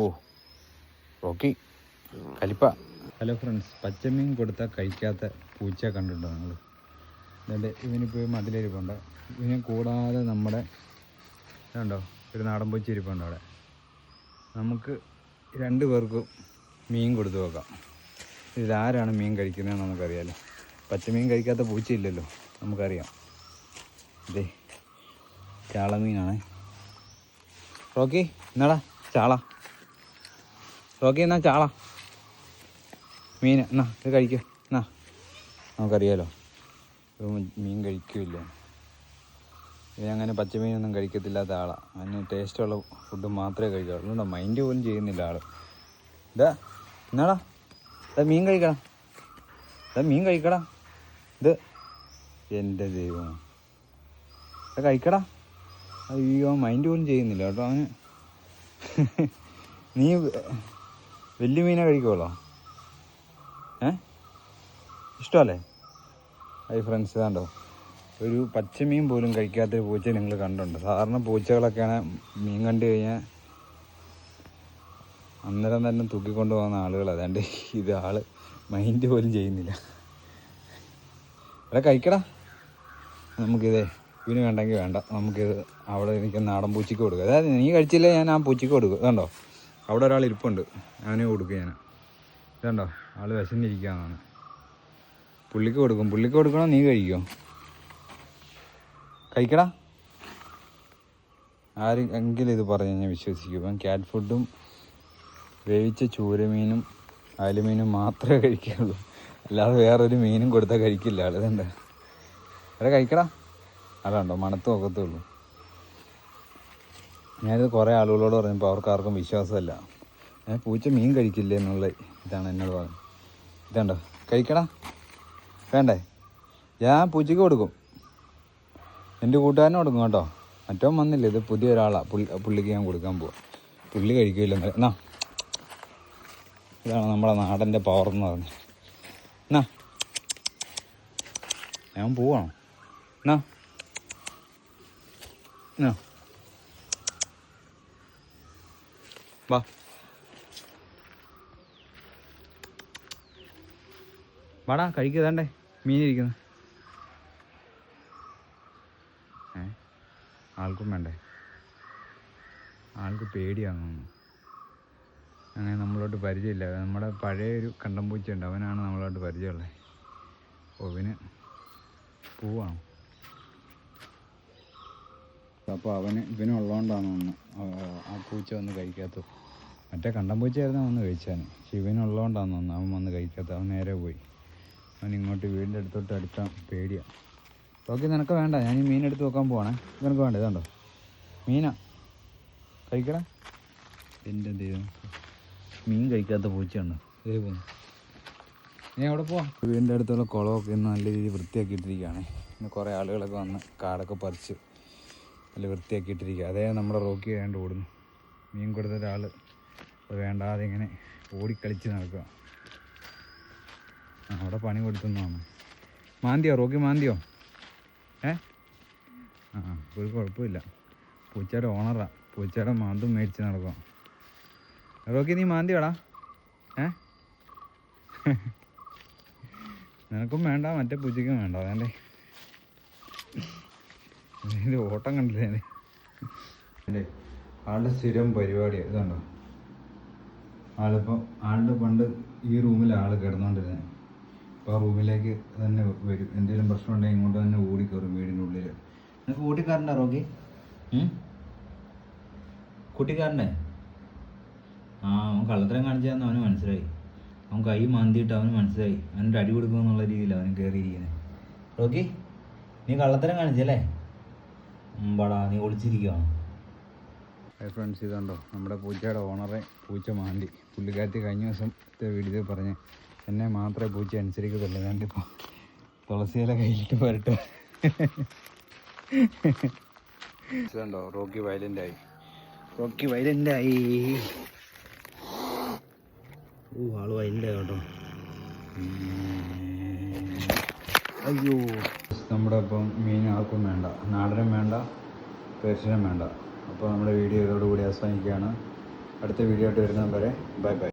ഓ Rocky കലിപ്പ. Hello friends പച്ചമീൻ കൊടുത്താൽ കഴിക്കാത്ത പൂച്ച കണ്ടിട്ടുണ്ടോ നിങ്ങൾ എന്നിട്ട് ഇവനിപ്പോൾ മതിലിരിപ്പുണ്ട്. ഇവനെ കൂടാതെ നമ്മുടെ ഇതുണ്ടോ ഒരു നാടൻ പൂച്ച ഇരിപ്പുണ്ട് അവിടെ. നമുക്ക് രണ്ട് പേർക്കും മീൻ കൊടുത്തു നോക്കാം. ഇതാരാണ് മീൻ കഴിക്കുന്നതെന്ന് നമുക്കറിയാമല്ലോ പച്ചമീൻ കഴിക്കാത്ത പൂച്ചയില്ലല്ലോ നമുക്കറിയാം. ഇതേ ചാളമീനാണ്. റോക്കി എന്നാടാ ചാള. റോക്കി എന്നാ ചാള? മീൻ എന്നാ ഇത് കഴിക്കുക എന്നാ? നമുക്കറിയാലോ. മീൻ കഴിക്കില്ല? ഇവനങ്ങനെ പച്ചമീനൊന്നും കഴിക്കത്തില്ലാത്ത ആളാണ് അതിന് ടേസ്റ്റുള്ള ഫുഡ് മാത്രമേ കഴിക്കാറുള്ളൂ അതുകൊണ്ട് മൈൻഡ് പോലും ചെയ്യുന്നില്ല ആൾ ഇതാ എന്നാടാ? ഇതാ മീൻ കഴിക്കണം ഇതാ മീൻ കഴിക്കടാ. ഇത് എന്റെ ദൈവം. ഇത് കഴിക്കടാ. അയ്യോ മൈൻഡ് പോലും ചെയ്യുന്നില്ല കേട്ടോ അവന്. നീ വലിയ മീനെ കഴിക്കുമല്ലോ ഏ? ഇഷ്ടമല്ലേ ഐ ഫ്രണ്ട്സ് ഇതാണ്ടോ. ഒരു പച്ചമീൻ പോലും കഴിക്കാത്തൊരു പൂച്ച നിങ്ങൾ കണ്ടുണ്ട് സാധാരണ പൂച്ചകളൊക്കെയാണ് മീൻ കണ്ടു കഴിഞ്ഞാൽ അന്നേരം തന്നെ തൂക്കിക്കൊണ്ട് പോകുന്ന ആളുകൾ അതാണ്ട് ഇത് ആൾ മൈൻഡ് പോലും ചെയ്യുന്നില്ല. എടാ കഴിക്കടാ. നമുക്കിതേ ഇവന് വേണ്ടെങ്കിൽ വേണ്ട. നമുക്കിത് അവിടെ എനിക്ക് നാടൻ പൂച്ചയ്ക്ക് കൊടുക്കുക അതായത് നീ കഴിച്ചില്ലേ ഞാൻ ആ പൂച്ചയ്ക്ക് കൊടുക്കും. ഇതുണ്ടോ അവിടെ ഒരാൾ ഇരിപ്പുണ്ട്. അവന് കൊടുക്കും ഞാൻ ഇതുണ്ടോ? ആൾ വിശന്നിരിക്കുകയാണ്. പുള്ളിക്ക് കൊടുക്കും. പുള്ളിക്ക് കൊടുക്കണോ? നീ കഴിക്കോ? കഴിക്കടാ. ആരും എങ്കിലും ഇത് പറഞ്ഞ് ഞാൻ വിശ്വസിക്കും. ഇപ്പം ക്യാറ്റ് ഫുഡും വേവിച്ച ചൂരമീനും അയലുമീനും മാത്രമേ കഴിക്കുകയുള്ളൂ. അല്ലാതെ വേറൊരു മീനും കൊടുത്താൽ കഴിക്കില്ല ഇതുണ്ട്? അവിടെ കഴിക്കടാ. അതാണ്ടോ? മണത്ത് നോക്കത്തുള്ളൂ ഞാനിത് കുറേ ആളുകളോട് പറഞ്ഞപ്പോൾ അവർക്ക് ആർക്കും വിശ്വാസമല്ല. ഏ പൂച്ച മീൻ കഴിക്കില്ല എന്നുള്ള ഇതാണ് എന്നോട് പറഞ്ഞത്. ഇതാണ്ടോ? കഴിക്കടാ. വേണ്ടേ? ഞാൻ പൂച്ചയ്ക്ക് കൊടുക്കും. എന്റെ കൂട്ടുകാരനും കൊടുക്കും കേട്ടോ. മറ്റോ വന്നില്ല? ഇത് പുതിയ ഒരാളാണ് പുള്ളി പുള്ളിക്ക് ഞാൻ കൊടുക്കാൻ പോവാം. പുള്ളി കഴിക്കില്ല എന്നാ. ഇതാണ് നമ്മുടെ നാടന്റെ പവർ എന്ന് പറഞ്ഞത് എന്നാ? ഞാൻ പോവാണോ? എന്നാ? എന്നാ? വാ വാടാ കഴിക്കതാണ്ടേ മീനിരിക്കുന്നു. ഏ ആൾക്കും വേണ്ടേ? ആൾക്ക് പേടിയാണെന്നു അങ്ങനെ നമ്മളോട്ട് പരിചയമില്ല. നമ്മുടെ പഴയ ഒരു കണ്ടംപൂച്ചയുണ്ട് അവനാണ് നമ്മളോട്ട് പരിചയമുള്ളത്. ഒവിന് പോവാണ്. അപ്പോൾ അവന് ഇവനുള്ളതുകൊണ്ടാണ് ഒന്ന് ആ പൂച്ച വന്ന് കഴിക്കാത്തത് മറ്റേ കണ്ടം പൂച്ചയായിരുന്നു വന്ന് കഴിച്ചാൻ പക്ഷെ ഇവനുള്ളതുകൊണ്ടാണ് ഒന്ന് അവൻ വന്ന് കഴിക്കാത്തത് അവൻ നേരെ പോയി. അവൻ ഇങ്ങോട്ട് വീടിന്റെ അടുത്തോട്ട് അടുക്കാൻ പേടിയാണ് ഓക്കെ നിനക്ക് വേണ്ട. ഞാൻ ഈ മീൻ എടുത്ത് വെക്കാൻ പോവാണേ. നിനക്ക് വേണ്ട. ഇതുണ്ടോ? മീനാ? കഴിക്കടാ. എന്റെ ദൈവം. മീൻ കഴിക്കാത്ത പൂച്ചയുണ്ടോ? ഇതേ പോകുന്നു ഞാൻ അവിടെ പോവാം. വീടിന്റെ അടുത്തുള്ള കുളമൊക്കെ ഇന്ന് നല്ല രീതിയിൽ വൃത്തിയാക്കിയിട്ടിരിക്കുകയാണ്. ഇന്ന് കുറേ ആളുകളൊക്കെ വന്ന് കാടൊക്കെ പറിച്ച് നല്ല വൃത്തിയാക്കിയിട്ടിരിക്കുക. അതേ നമ്മുടെ റോക്കി വേണ്ട ഓടുന്നു. മീൻ കൊടുത്ത ഒരാൾ അത് വേണ്ടാതെ ഇങ്ങനെ ഓടിക്കളിച്ച് നടക്കുക. അവിടെ പണി കൊടുത്തുന്നതാണ് മാന്തിയോ? റോക്കി മാന്തിയോ? ഏ? ആ ഒരു കുഴപ്പമില്ല. പൂച്ചയുടെ ഓണറാ. പൂച്ചയുടെ മാന്തും മേടിച്ച് നടക്കാം. റോക്കി നീ മാന്തിയോടാ? ഏ? നിനക്കും വേണ്ട മറ്റേ പൂച്ചയ്ക്കും വേണ്ട. അതേണ്ടേ ഇത് ഓട്ടം കണ്ടില്ലേ? അല്ലേ? ആളുടെ സ്ഥിരം പരിപാടിയാണ് ഇതുണ്ടോ? ആളിപ്പോൾ ആളുടെ പണ്ട് ഈ റൂമിൽ ആൾ കിടന്നുകൊണ്ടിരുന്നത് അപ്പോൾ ആ റൂമിലേക്ക് തന്നെ വരും. എന്തെങ്കിലും പ്രശ്നം ഉണ്ടെങ്കിൽ ഇങ്ങോട്ട് തന്നെ ഓടി കയറും വീടിന്റെ ഉള്ളിൽ നിനക്ക് കൂട്ടിക്കാരന്റെ റോക്കി കൂട്ടിക്കാരന്റെ ആ അവൻ കള്ളത്തരം കാണിച്ചാന്ന് അവന് മനസ്സിലായി. അവൻ കൈ മാന്തിയിട്ട് അവന് മനസ്സിലായി. അവന്റെ അടി കൊടുക്കുമെന്നുള്ള രീതിയിൽ അവൻ കയറിയിരിക്കുന്നത് റോക്കി നീ കള്ളത്തരം കാണിച്ചല്ലേ ഉമ്പാടാ നീ ഒളിച്ചിരിക്കുകയാണ് ഫ്രണ്ട്സ് ഇതുണ്ടോ നമ്മുടെ പൂച്ചയുടെ ഓണറെ പൂച്ച മാന്തി. പുള്ളിക്കാരത്തി കഴിഞ്ഞ ദിവസത്തെ വീഡിയോ പറഞ്ഞ് എന്നെ മാത്രമേ പൂച്ച അനുസരിക്കത്തുള്ളൂ. ഞാനിപ്പോൾ തുളസിയില കയ്യിലിട്ട് വരട്ടെ. ഇതുണ്ടോ റോക്കി വയലന്റായി റോക്കി വയലന്റായി ഓ ആൾ വയലന്റായി കേട്ടോ. അയ്യോ. നമ്മുടെ ഇപ്പം മീൻ ആർക്കും വേണ്ട നാടനും വേണ്ട പേർഷ്യനും വേണ്ട. അപ്പോൾ നമ്മുടെ വീഡിയോ ഇതോടുകൂടി അവസാനിക്കുകയാണ്. അടുത്ത വീഡിയോ ആയിട്ട് വരുന്നത് വരെ ബൈ ബൈ.